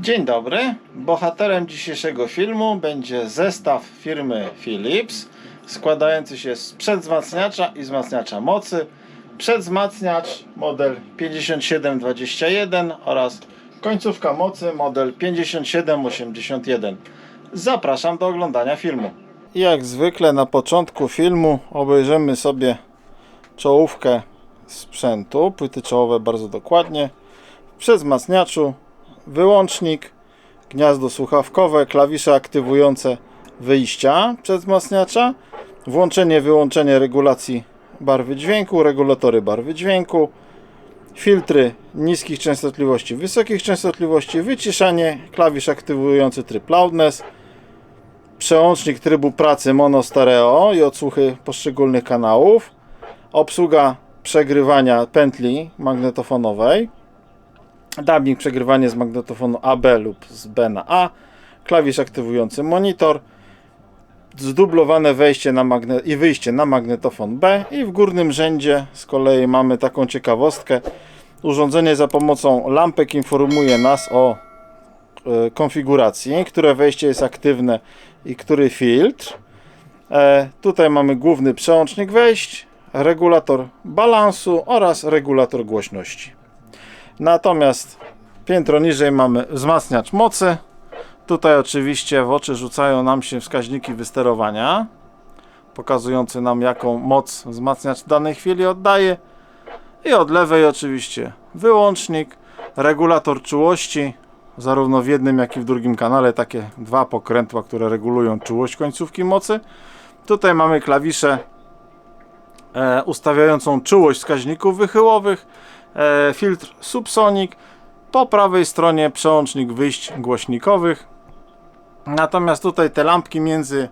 Dzień dobry. Bohaterem dzisiejszego filmu będzie zestaw firmy Philips składający się z przedwzmacniacza i wzmacniacza mocy. Przedwzmacniacz model 5721 oraz końcówka mocy model 5781. Zapraszam do oglądania filmu. Jak zwykle na początku filmu obejrzymy sobie czołówkę sprzętu, płyty czołowe bardzo dokładnie. W przedwzmacniaczu wyłącznik, gniazdo słuchawkowe, klawisze aktywujące wyjścia przedwzmacniacza, włączenie, wyłączenie regulacji barwy dźwięku, regulatory barwy dźwięku, filtry niskich częstotliwości, wysokich częstotliwości, wyciszanie, klawisz aktywujący tryb loudness, przełącznik trybu pracy mono stereo i odsłuchy poszczególnych kanałów, obsługa przegrywania pętli magnetofonowej, dubbing przegrywanie z magnetofonu AB lub z B na A, klawisz aktywujący monitor, zdublowane wejście na magne- i wyjście na magnetofon B i w górnym rzędzie z kolei mamy taką ciekawostkę. Urządzenie za pomocą lampek informuje nas o e, konfiguracji, które wejście jest aktywne i który filtr. E, tutaj mamy główny przełącznik wejść, regulator balansu oraz regulator głośności. Natomiast piętro niżej mamy wzmacniacz mocy. Tutaj oczywiście w oczy rzucają nam się wskaźniki wysterowania, pokazujące nam jaką moc wzmacniacz w danej chwili oddaje. I od lewej oczywiście wyłącznik, regulator czułości, zarówno w jednym jak i w drugim kanale takie dwa pokrętła, które regulują czułość końcówki mocy. Tutaj mamy klawisze e, ustawiającą czułość wskaźników wychyłowych, filtr subsonic, po prawej stronie przełącznik wyjść głośnikowych. Natomiast tutaj te lampki między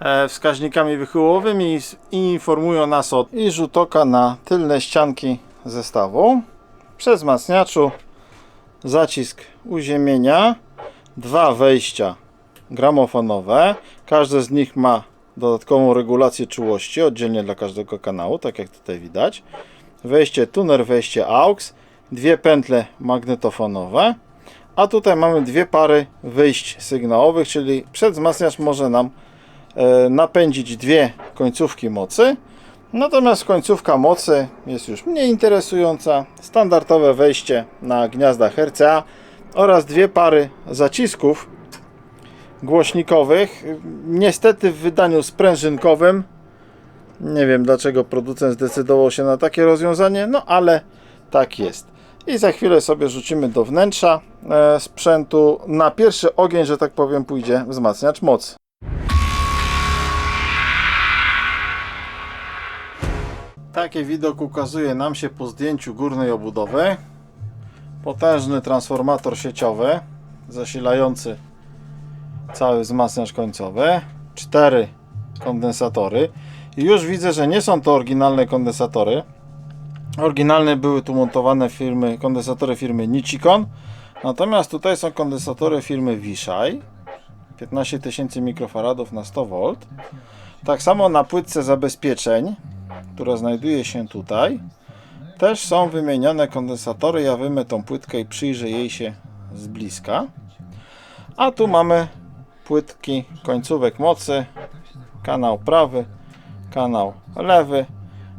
e, wskaźnikami wychyłowymi informują nas o i rzut oka na tylne ścianki zestawu. Przez wzmacniaczu zacisk uziemienia, dwa wejścia gramofonowe. Każde z nich ma dodatkową regulację czułości oddzielnie dla każdego kanału, tak jak tutaj widać. Wejście tuner, wejście AUX, dwie pętle magnetofonowe, a tutaj mamy dwie pary wyjść sygnałowych, czyli przedwzmacniacz może nam e, napędzić dwie końcówki mocy. Natomiast końcówka mocy jest już mniej interesująca. Standardowe wejście na gniazda RCA oraz dwie pary zacisków głośnikowych. Niestety w wydaniu sprężynkowym. Nie wiem dlaczego producent zdecydował się na takie rozwiązanie, no ale tak jest. I za chwilę sobie rzucimy do wnętrza e, sprzętu. Na pierwszy ogień, że tak powiem, pójdzie wzmacniacz mocy. Taki widok ukazuje nam się po zdjęciu górnej obudowy. Potężny transformator sieciowy zasilający cały wzmacniacz końcowy. Cztery kondensatory. I już widzę, że nie są to oryginalne kondensatory. Oryginalne były tu montowane firmy, kondensatory firmy Nichicon. Natomiast tutaj są kondensatory firmy Wishai. 15 tysięcy mikrofaradów na 100 V. Tak samo na płytce zabezpieczeń, która znajduje się tutaj, też są wymienione kondensatory. Ja wymę tą płytkę i przyjrzę jej się z bliska. A tu mamy płytki końcówek mocy, kanał prawy, kanał lewy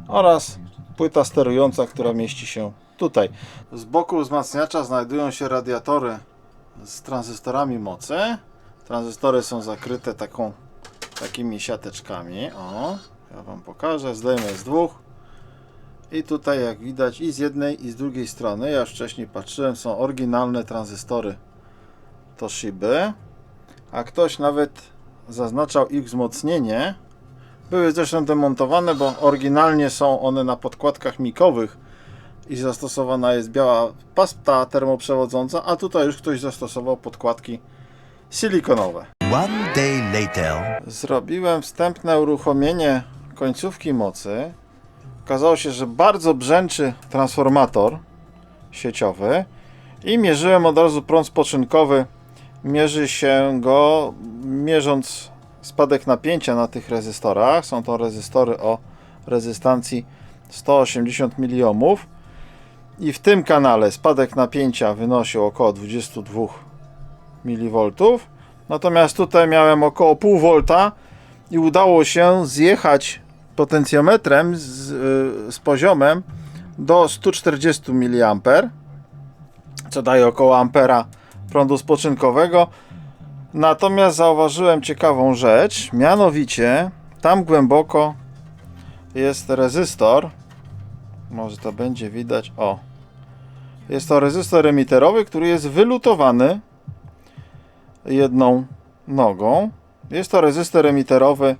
oraz płyta sterująca, która mieści się tutaj. Z boku wzmacniacza znajdują się radiatory z tranzystorami mocy. Tranzystory są zakryte taką, takimi siateczkami. O, ja Wam pokażę. Zdejmę z dwóch. I tutaj jak widać i z jednej i z drugiej strony, ja już wcześniej patrzyłem, są oryginalne tranzystory Toshiby. A ktoś nawet zaznaczał ich wzmocnienie. Były zresztą demontowane, bo oryginalnie są one na podkładkach mikowych i zastosowana jest biała pasta termoprzewodząca, a tutaj już ktoś zastosował podkładki silikonowe. One day later. Zrobiłem wstępne uruchomienie końcówki mocy. Okazało się, że bardzo brzęczy transformator sieciowy i mierzyłem od razu prąd spoczynkowy. Mierzy się go mierząc spadek napięcia na tych rezystorach. Są to rezystory o rezystancji 180 miliohmów i w tym kanale spadek napięcia wynosił około 22 mV. Natomiast tutaj miałem około pół volta i udało się zjechać potencjometrem z, y, z poziomem do 140 mA, co daje około ampera prądu spoczynkowego. Natomiast zauważyłem ciekawą rzecz, mianowicie tam głęboko jest rezystor. Może to będzie widać. O. Jest to rezystor emiterowy, który jest wylutowany jedną nogą. Jest to rezystor emiterowy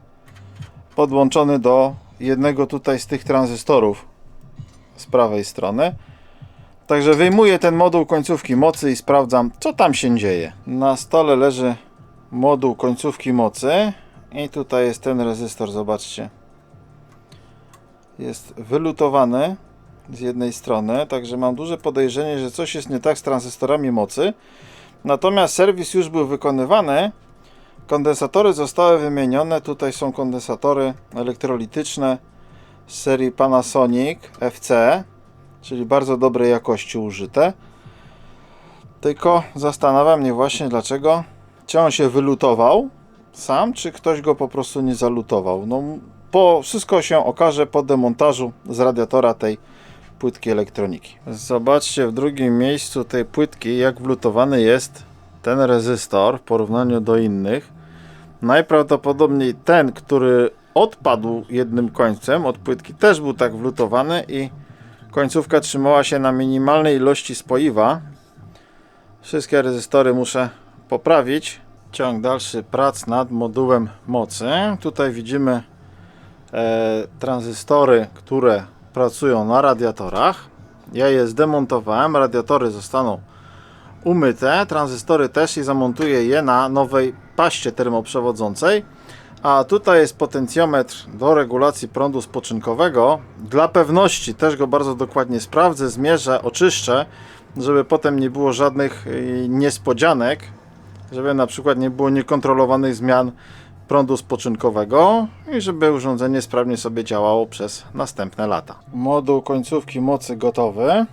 podłączony do jednego tutaj z tych tranzystorów z prawej strony. Także wyjmuję ten moduł końcówki mocy i sprawdzam, co tam się dzieje. Na stole leży moduł końcówki mocy i tutaj jest ten rezystor, zobaczcie. Jest wylutowany z jednej strony, także mam duże podejrzenie, że coś jest nie tak z tranzystorami mocy. Natomiast serwis już był wykonywany. Kondensatory zostały wymienione. Tutaj są kondensatory elektrolityczne z serii Panasonic FC, czyli bardzo dobrej jakości użyte. Tylko zastanawia mnie właśnie dlaczego, czy on się wylutował sam, czy ktoś go po prostu nie zalutował. No, po, wszystko się okaże po demontażu z radiatora tej płytki elektroniki. Zobaczcie w drugim miejscu tej płytki, jak wlutowany jest ten rezystor w porównaniu do innych. Najprawdopodobniej ten, który odpadł jednym końcem od płytki, też był tak wlutowany i końcówka trzymała się na minimalnej ilości spoiwa. Wszystkie rezystory muszę poprawić. Ciąg dalszy prac nad modułem mocy. Tutaj widzimy e, tranzystory, które pracują na radiatorach. Ja je zdemontowałem, radiatory zostaną umyte, tranzystory też i zamontuję je na nowej paście termoprzewodzącej. A tutaj jest potencjometr do regulacji prądu spoczynkowego. Dla pewności też go bardzo dokładnie sprawdzę, zmierzę, oczyszczę, żeby potem nie było żadnych y, niespodzianek, żeby na przykład nie było niekontrolowanych zmian prądu spoczynkowego i żeby urządzenie sprawnie sobie działało przez następne lata. Moduł końcówki mocy gotowy.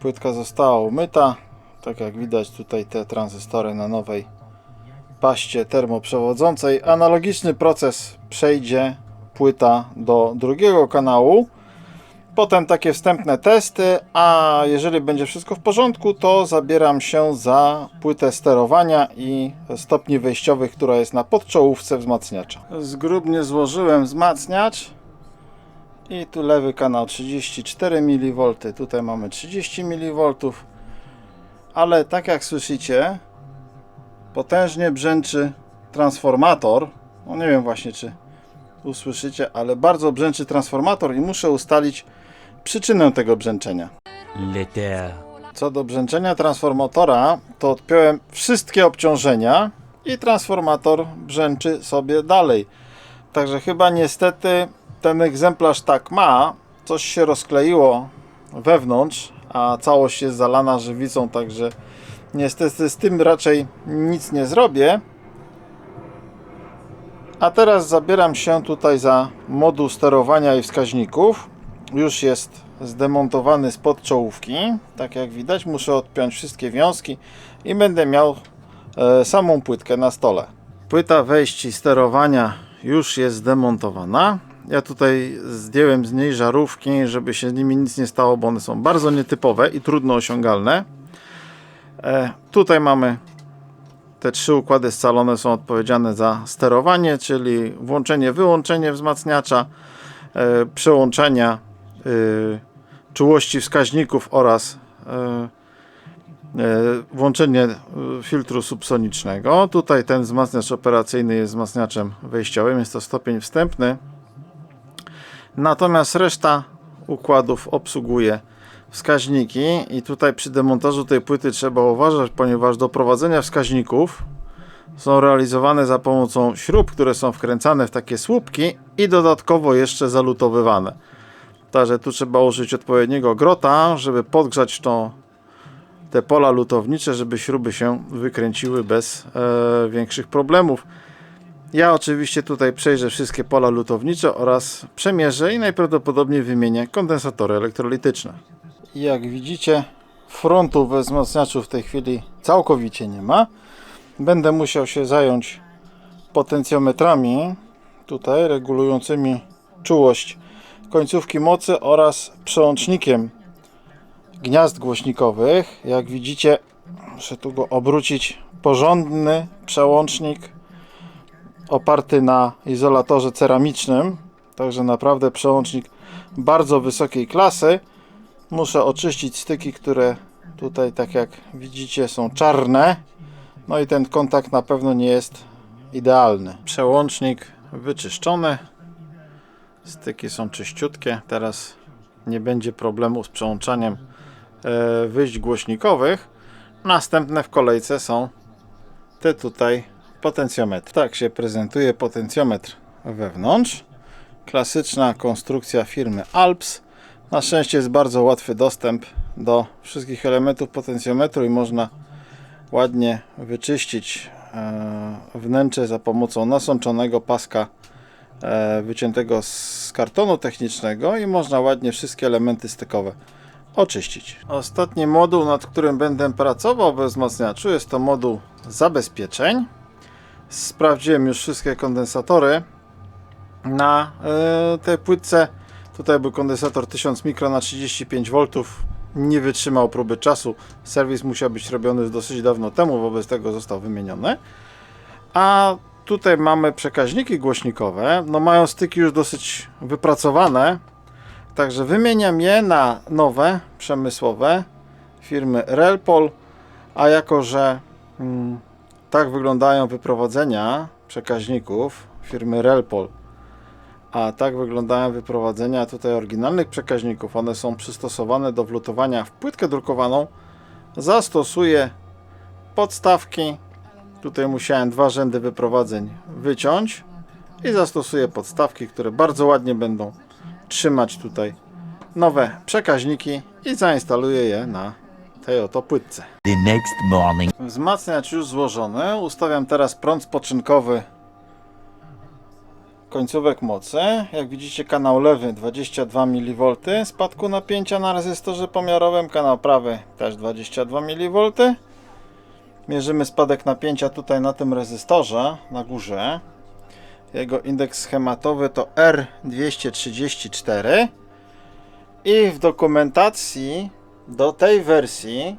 Płytka została umyta. Tak jak widać tutaj te tranzystory na nowej paście termoprzewodzącej. Analogiczny proces przejdzie płyta do drugiego kanału. Potem takie wstępne testy, a jeżeli będzie wszystko w porządku, to zabieram się za płytę sterowania i stopni wejściowych, która jest na podczołówce wzmacniacza. Zgrubnie złożyłem wzmacniacz i tu lewy kanał 34 mV, tutaj mamy 30 mV, ale tak jak słyszycie, potężnie brzęczy transformator. No nie wiem właśnie czy usłyszycie, ale bardzo brzęczy transformator i muszę ustalić przyczynę tego brzęczenia. Co do brzęczenia transformatora, to odpiąłem wszystkie obciążenia i transformator brzęczy sobie dalej. Także chyba niestety ten egzemplarz tak ma, coś się rozkleiło wewnątrz, a całość jest zalana żywicą, także niestety z tym raczej nic nie zrobię. A teraz zabieram się tutaj za moduł sterowania i wskaźników. Już jest zdemontowany spod czołówki. Tak jak widać, muszę odpiąć wszystkie wiązki i będę miał e, samą płytkę na stole. Płyta wejść i sterowania już jest zdemontowana. Ja tutaj zdjąłem z niej żarówki, żeby się z nimi nic nie stało, bo one są bardzo nietypowe i trudno osiągalne. E, tutaj mamy te trzy układy scalone są odpowiedzialne za sterowanie, czyli włączenie, wyłączenie wzmacniacza, e, przełączenia czułości wskaźników oraz e, e, włączenie filtru subsonicznego. Tutaj ten wzmacniacz operacyjny jest wzmacniaczem wejściowym, jest to stopień wstępny. Natomiast reszta układów obsługuje wskaźniki i tutaj przy demontażu tej płyty trzeba uważać, ponieważ do prowadzenia wskaźników są realizowane za pomocą śrub, które są wkręcane w takie słupki i dodatkowo jeszcze zalutowywane. Także tu trzeba użyć odpowiedniego grota, żeby podgrzać to, te pola lutownicze, żeby śruby się wykręciły bez e, większych problemów. Ja oczywiście tutaj przejrzę wszystkie pola lutownicze oraz przemierzę i najprawdopodobniej wymienię kondensatory elektrolityczne. Jak widzicie, frontu we wzmacniaczu w tej chwili całkowicie nie ma. Będę musiał się zająć potencjometrami tutaj regulującymi czułość końcówki mocy oraz przełącznikiem gniazd głośnikowych. Jak widzicie, muszę tu go obrócić. Porządny przełącznik oparty na izolatorze ceramicznym. Także naprawdę przełącznik bardzo wysokiej klasy. Muszę oczyścić styki, które tutaj, tak jak widzicie, są czarne. No i ten kontakt na pewno nie jest idealny. Przełącznik wyczyszczony. Styki są czyściutkie. Teraz nie będzie problemu z przełączaniem e, wyjść głośnikowych. Następne w kolejce są te tutaj potencjometry. Tak się prezentuje potencjometr wewnątrz. Klasyczna konstrukcja firmy Alps. Na szczęście jest bardzo łatwy dostęp do wszystkich elementów potencjometru i można ładnie wyczyścić e, wnętrze za pomocą nasączonego paska wyciętego z kartonu technicznego i można ładnie wszystkie elementy stykowe oczyścić. Ostatni moduł, nad którym będę pracował we wzmacniaczu jest to moduł zabezpieczeń. Sprawdziłem już wszystkie kondensatory na e, tej płytce. Tutaj był kondensator 1000 mikro na 35 V. Nie wytrzymał próby czasu. Serwis musiał być robiony dosyć dawno temu, wobec tego został wymieniony. A tutaj mamy przekaźniki głośnikowe. No mają styki już dosyć wypracowane. Także wymieniam je na nowe, przemysłowe firmy Relpol. A jako, że mm, tak wyglądają wyprowadzenia przekaźników firmy Relpol, a tak wyglądają wyprowadzenia tutaj oryginalnych przekaźników. One są przystosowane do wlutowania w płytkę drukowaną. Zastosuję podstawki. Tutaj musiałem dwa rzędy wyprowadzeń wyciąć i zastosuję podstawki, które bardzo ładnie będą trzymać tutaj nowe przekaźniki i zainstaluję je na tej oto płytce. The next morning. Wzmacniacz już złożony. Ustawiam teraz prąd spoczynkowy końcówek mocy. Jak widzicie kanał lewy 22 mV spadku napięcia na rezystorze pomiarowym. Kanał prawy też 22 mV. Mierzymy spadek napięcia tutaj na tym rezystorze na górze. Jego indeks schematowy to R234 i w dokumentacji do tej wersji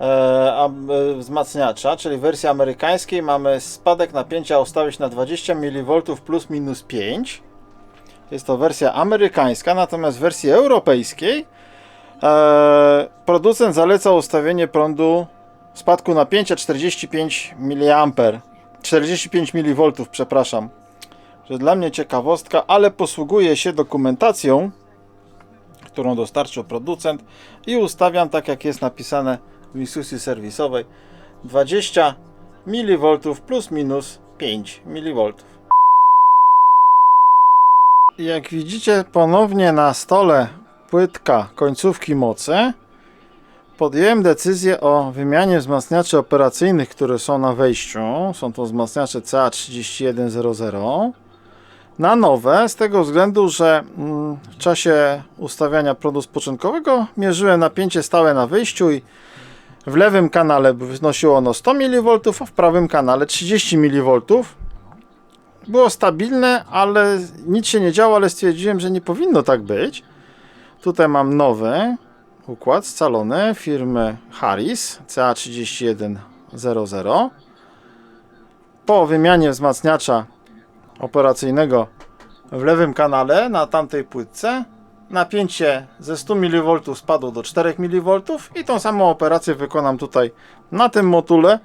e, e, wzmacniacza, czyli wersji amerykańskiej, mamy spadek napięcia ustawić na 20 mV plus minus 5. Jest to wersja amerykańska, natomiast w wersji europejskiej e, producent zaleca ustawienie prądu spadku napięcia 45 mA. 45 mV, przepraszam. Że dla mnie ciekawostka, ale posługuję się dokumentacją, którą dostarczył producent i ustawiam tak jak jest napisane w instrukcji serwisowej 20 mV plus minus 5 mV. Jak widzicie ponownie na stole płytka końcówki mocy podjąłem decyzję o wymianie wzmacniaczy operacyjnych, które są na wejściu. Są to wzmacniacze CA3100 na nowe, z tego względu, że mm, w czasie ustawiania prądu spoczynkowego mierzyłem napięcie stałe na wyjściu i w lewym kanale wynosiło ono 100 mV, a w prawym kanale 30 mV. Było stabilne, ale nic się nie działo, ale stwierdziłem, że nie powinno tak być. Tutaj mam nowy układ scalony firmy Harris CA3100. Po wymianie wzmacniacza operacyjnego w lewym kanale na tamtej płytce napięcie ze 100 mV spadło do 4 mV i tą samą operację wykonam tutaj na tym motule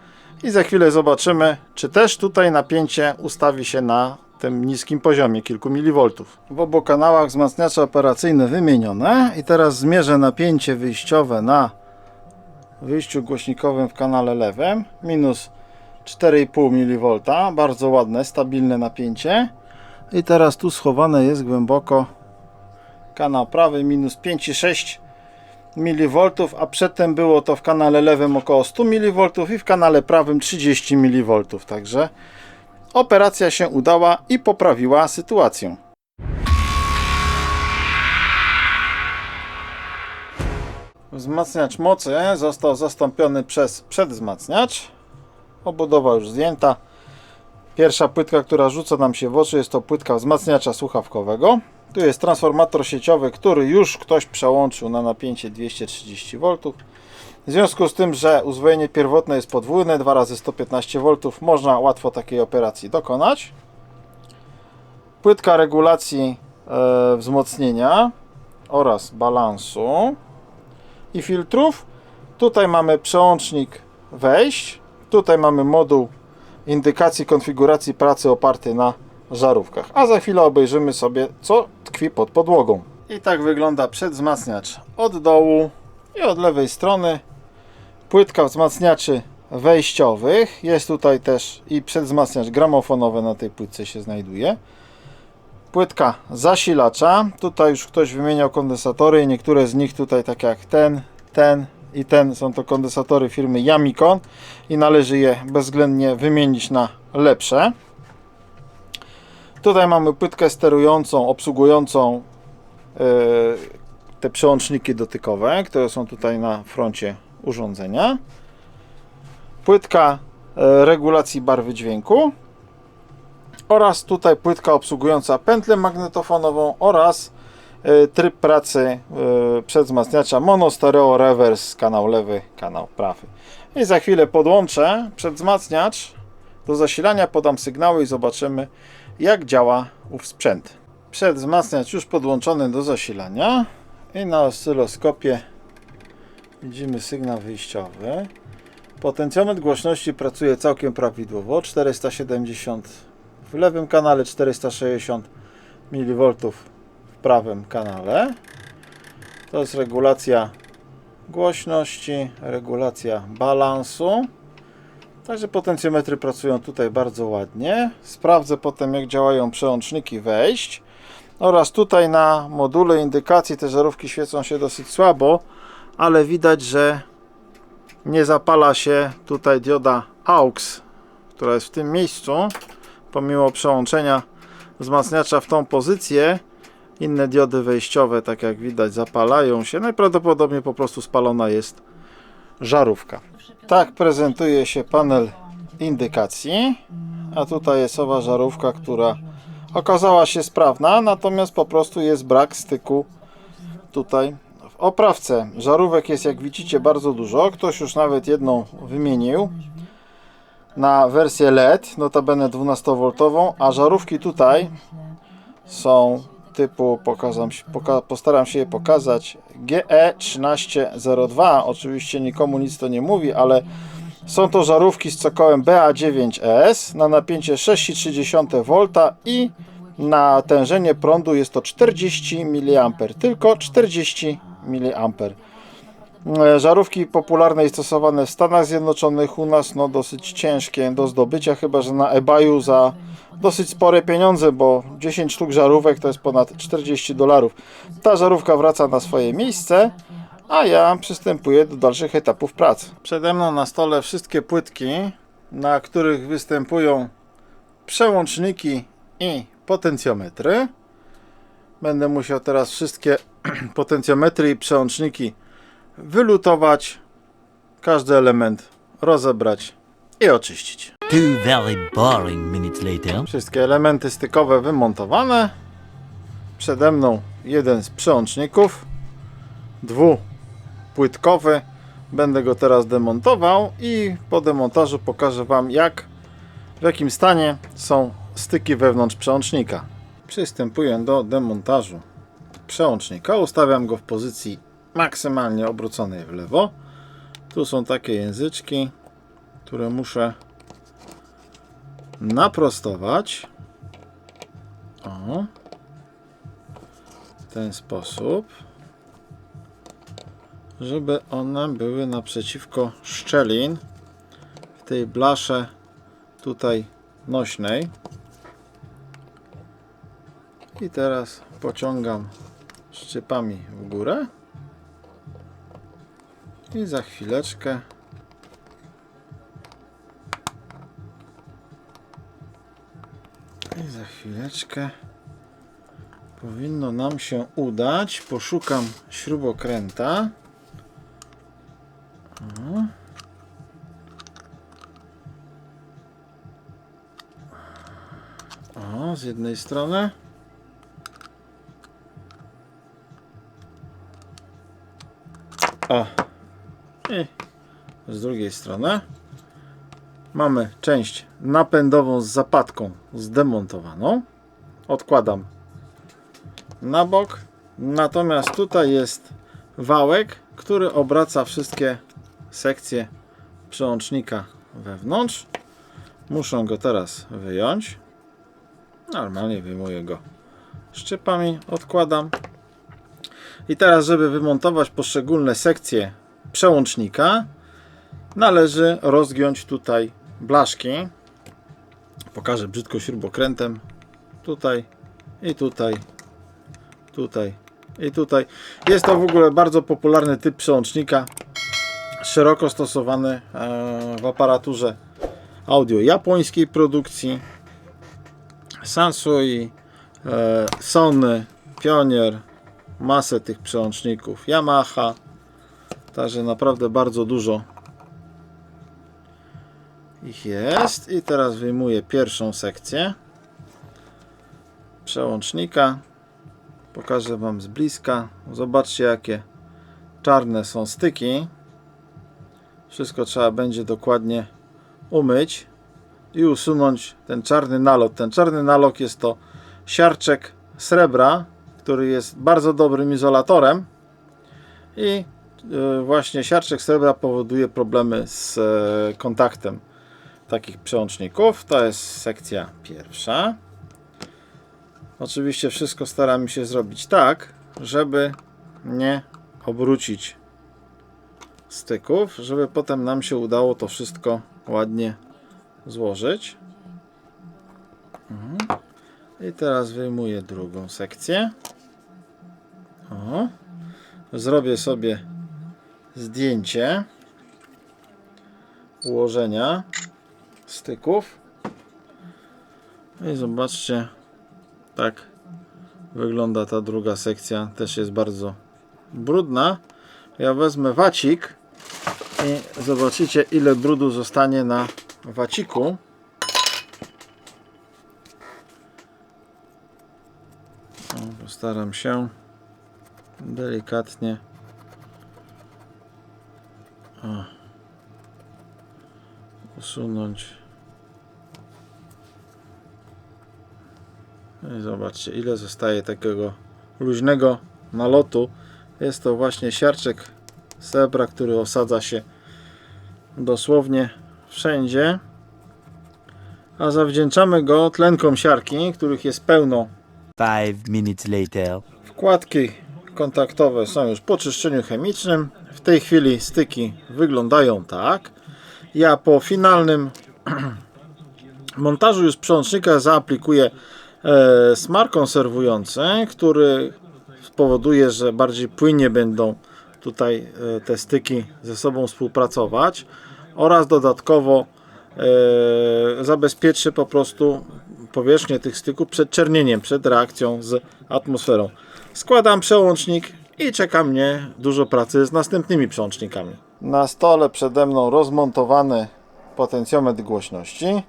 i za chwilę zobaczymy czy też tutaj napięcie ustawi się na tym niskim poziomie kilku mV. W obu kanałach wzmacniacze operacyjne wymienione i teraz zmierzę napięcie wyjściowe na wyjściu głośnikowym w kanale lewym minus 4,5 mV, bardzo ładne, stabilne napięcie. I teraz tu schowane jest głęboko kanał prawy minus 5,6 mV, a przedtem było to w kanale lewym około 100 mV i w kanale prawym 30 mV. Także operacja się udała i poprawiła sytuację. Wzmacniacz mocy został zastąpiony przez przedwzmacniacz. Obudowa już zdjęta. Pierwsza płytka, która rzuca nam się w oczy, jest to płytka wzmacniacza słuchawkowego. Tu jest transformator sieciowy, który już ktoś przełączył na napięcie 230 V. W związku z tym, że uzwojenie pierwotne jest podwójne, 2 razy 115 V, można łatwo takiej operacji dokonać. Płytka regulacji e, wzmocnienia oraz balansu i filtrów. Tutaj mamy przełącznik wejść. Tutaj mamy moduł indykacji konfiguracji pracy oparty na żarówkach. A za chwilę obejrzymy sobie, co tkwi pod podłogą. I tak wygląda przedwzmacniacz od dołu i od lewej strony. Płytka wzmacniaczy wejściowych. Jest tutaj też i przedwzmacniacz gramofonowy na tej płytce się znajduje. Płytka zasilacza. Tutaj już ktoś wymieniał kondensatory i niektóre z nich tutaj tak jak ten, ten i ten są to kondensatory firmy Yamikon i należy je bezwzględnie wymienić na lepsze. Tutaj mamy płytkę sterującą, obsługującą e, te przełączniki dotykowe, które są tutaj na froncie urządzenia. Płytka e, regulacji barwy dźwięku oraz tutaj płytka obsługująca pętlę magnetofonową oraz e, tryb pracy e, przedwzmacniacza mono, stereo, reverse, kanał lewy, kanał prawy. I za chwilę podłączę przedwzmacniacz do zasilania, podam sygnały i zobaczymy jak działa ów sprzęt. Przedwzmacniacz już podłączony do zasilania i na oscyloskopie widzimy sygnał wyjściowy. Potencjometr głośności pracuje całkiem prawidłowo. 470 w lewym kanale, 460 mV w prawym kanale. To jest regulacja głośności, regulacja balansu. Także potencjometry pracują tutaj bardzo ładnie. Sprawdzę potem jak działają przełączniki wejść. Oraz tutaj na module indykacji te żarówki świecą się dosyć słabo, ale widać, że nie zapala się tutaj dioda AUX, która jest w tym miejscu, pomimo przełączenia wzmacniacza w tą pozycję. Inne diody wejściowe, tak jak widać, zapalają się. Najprawdopodobniej po prostu spalona jest żarówka. Tak prezentuje się panel indykacji, a tutaj jest owa żarówka, która okazała się sprawna, natomiast po prostu jest brak styku tutaj oprawce. Żarówek jest jak widzicie bardzo dużo, ktoś już nawet jedną wymienił na wersję LED, notabene 12V, a żarówki tutaj są typu, pokazam, poka, postaram się je pokazać, E GE1302, oczywiście nikomu nic to nie mówi, ale są to żarówki z cokołem BA9S na napięcie 6,3 V i natężenie prądu jest to 40 mA, tylko 40 mA. E, Żarówki popularne i stosowane w Stanach Zjednoczonych, u nas no dosyć ciężkie do zdobycia, chyba że na eBayu za dosyć spore pieniądze, bo 10 sztuk żarówek to jest ponad 40 dolarów. Ta żarówka wraca na swoje miejsce, a ja przystępuję do dalszych etapów pracy. Przede mną na stole wszystkie płytki, na których występują przełączniki i potencjometry. Będę musiał teraz wszystkie potencjometry i przełączniki wylutować, każdy element rozebrać i oczyścić. Two very boring minutes later. Wszystkie elementy stykowe wymontowane. Przede mną jeden z przełączników, dwupłytkowy. Będę go teraz demontował i po demontażu pokażę Wam jak, w jakim stanie są styki wewnątrz przełącznika. Przystępuję do demontażu przełącznika. Ustawiam go w pozycji maksymalnie obróconej w lewo. Tu są takie języczki, które muszę naprostować. O. W ten sposób. Żeby one były naprzeciwko szczelin w tej blasze tutaj nośnej. I teraz pociągam szczypami w górę. I za chwileczkę i za chwileczkę powinno nam się udać. Poszukam śrubokręta. O. o z jednej strony. Drugiej strony. Mamy część napędową z zapadką zdemontowaną. Odkładam na bok. Natomiast tutaj jest wałek, który obraca wszystkie sekcje przełącznika wewnątrz. Muszę go teraz wyjąć. Normalnie wyjmuję go szczypami, odkładam. I teraz, żeby wymontować poszczególne sekcje przełącznika, należy rozgiąć tutaj blaszki. Pokażę brzydko śrubokrętem. Tutaj i tutaj, tutaj i tutaj. Jest to w ogóle bardzo popularny typ przełącznika, szeroko stosowany e, w aparaturze audio japońskiej produkcji. Sansui, e, Sony, Pionier, masę tych przełączników, Yamaha. Także naprawdę bardzo dużo ich jest. I teraz wyjmuję pierwszą sekcję przełącznika. Pokażę Wam z bliska. Zobaczcie, jakie czarne są styki. Wszystko trzeba będzie dokładnie umyć i usunąć ten czarny nalot. Ten czarny nalot jest to siarczek srebra, który jest bardzo dobrym izolatorem i y, właśnie siarczek srebra powoduje problemy z e, kontaktem takich przełączników. To jest sekcja pierwsza. Oczywiście wszystko staramy się zrobić tak, żeby nie obrócić styków, żeby potem nam się udało to wszystko ładnie złożyć. Mhm. I teraz wyjmuję drugą sekcję. O. Zrobię sobie zdjęcie ułożenia styków. I zobaczcie, tak wygląda ta druga sekcja. Też jest bardzo brudna. Ja wezmę wacik i zobaczycie ile brudu zostanie na waciku. Postaram się delikatnie usunąć. No I zobaczcie, ile zostaje takiego luźnego nalotu. Jest to właśnie siarczek srebra, który osadza się dosłownie wszędzie. A zawdzięczamy go tlenkom siarki, których jest pełno. Five minutes later. Wkładki kontaktowe są już po czyszczeniu chemicznym. W tej chwili styki wyglądają tak. Ja po finalnym montażu już przełącznika zaaplikuję e, smar konserwujący, który spowoduje, że bardziej płynnie będą tutaj e, te styki ze sobą współpracować oraz dodatkowo e, zabezpieczy po prostu powierzchnię tych styków przed czernieniem, przed reakcją z atmosferą. Składam przełącznik i czeka mnie dużo pracy z następnymi przełącznikami. Na stole przede mną rozmontowany potencjometr głośności.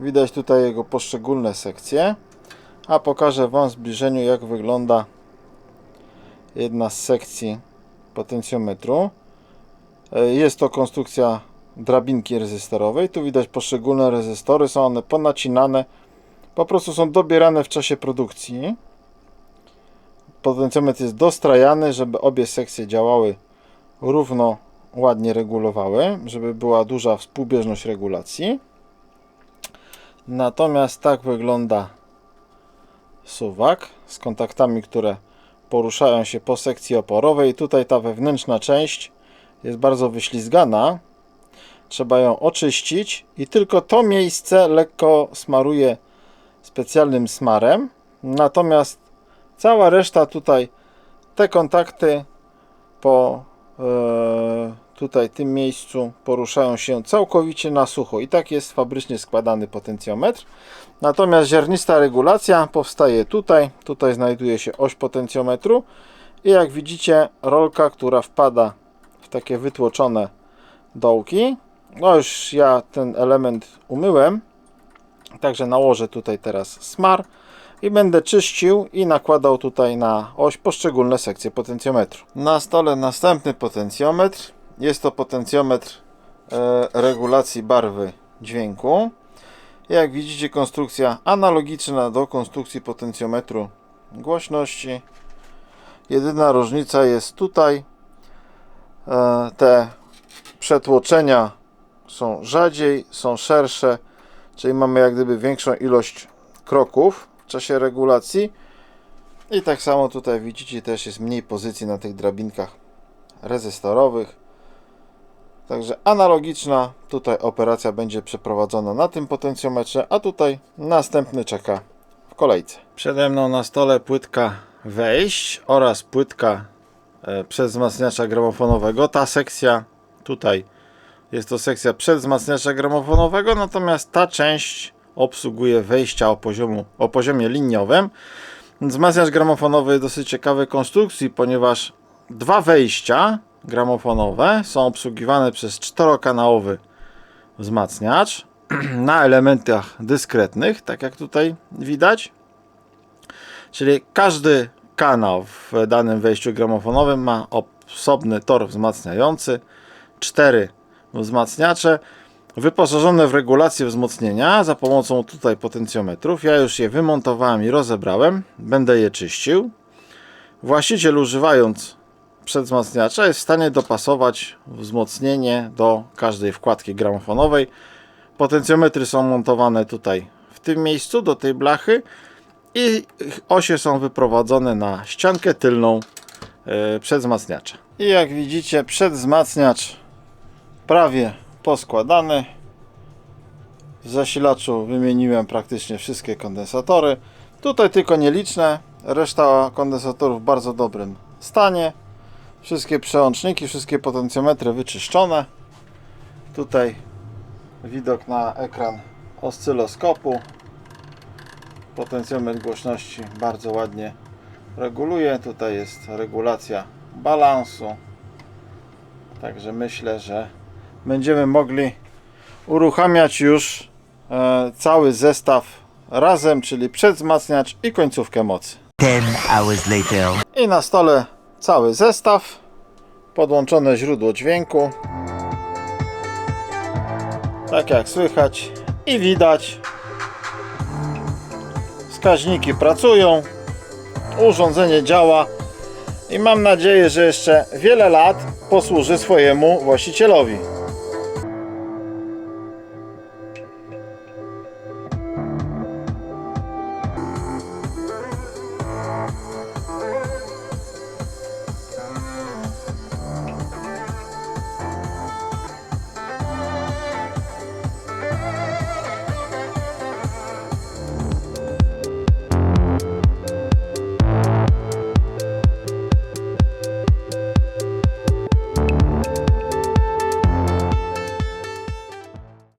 Widać tutaj jego poszczególne sekcje. A pokażę Wam w zbliżeniu jak wygląda jedna z sekcji potencjometru. E, Jest to konstrukcja drabinki rezystorowej. Tu widać poszczególne rezystory, są one ponacinane, po prostu są dobierane w czasie produkcji. Potencjometr jest dostrajany, żeby obie sekcje działały równo, ładnie regulowały, żeby była duża współbieżność regulacji. Natomiast tak wygląda suwak z kontaktami, które poruszają się po sekcji oporowej. Tutaj ta wewnętrzna część jest bardzo wyślizgana. Trzeba ją oczyścić i tylko to miejsce lekko smaruję specjalnym smarem. Natomiast cała reszta tutaj, te kontakty po e, tutaj tym miejscu poruszają się całkowicie na sucho. I tak jest fabrycznie składany potencjometr. Natomiast ziarnista regulacja powstaje tutaj. Tutaj znajduje się oś potencjometru. I jak widzicie, rolka, która wpada w takie wytłoczone dołki. No już ja ten element umyłem Także nałożę tutaj teraz smar i będę czyścił i nakładał tutaj na oś poszczególne sekcje potencjometru. Na stole następny potencjometr. Jest to potencjometr e, regulacji barwy dźwięku. Jak widzicie konstrukcja analogiczna do konstrukcji potencjometru głośności. Jedyna różnica jest tutaj. E, te przetłoczenia są rzadziej, są szersze, czyli mamy jak gdyby większą ilość kroków czasie regulacji. I tak samo tutaj widzicie też jest mniej pozycji na tych drabinkach rezystorowych. Także analogiczna tutaj operacja będzie przeprowadzona na tym potencjometrze, a tutaj następny czeka w kolejce. Przede mną na stole płytka wejść oraz płytka e, przedwzmacniacza gramofonowego. Ta sekcja tutaj jest to sekcja przedwzmacniacza gramofonowego, natomiast ta część obsługuje wejścia o, poziomu, o poziomie liniowym. Wzmacniacz gramofonowy dosyć ciekawej konstrukcji, ponieważ dwa wejścia gramofonowe są obsługiwane przez czterokanałowy wzmacniacz na elementach dyskretnych, tak jak tutaj widać. Czyli każdy kanał w danym wejściu gramofonowym ma osobny tor wzmacniający, cztery wzmacniacze wyposażone w regulację wzmocnienia za pomocą tutaj potencjometrów. Ja już je wymontowałem i rozebrałem. Będę je czyścił. Właściciel używając przedwzmacniacza jest w stanie dopasować wzmocnienie do każdej wkładki gramofonowej. Potencjometry są montowane tutaj w tym miejscu do tej blachy i osie są wyprowadzone na ściankę tylną e, przedwzmacniacza. I jak widzicie przedwzmacniacz prawie poskładany. W zasilaczu wymieniłem praktycznie wszystkie kondensatory. Tutaj tylko nieliczne, reszta kondensatorów w bardzo dobrym stanie. Wszystkie przełączniki, wszystkie potencjometry wyczyszczone. Tutaj widok na ekran oscyloskopu. Potencjometr głośności bardzo ładnie reguluje. Tutaj jest regulacja balansu. Także myślę, że będziemy mogli uruchamiać już e, cały zestaw razem, czyli przedwzmacniacz i końcówkę mocy. 10 hours later. I na stole cały zestaw, podłączone źródło dźwięku. Tak jak słychać i widać. Wskaźniki pracują, urządzenie działa i mam nadzieję, że jeszcze wiele lat posłuży swojemu właścicielowi.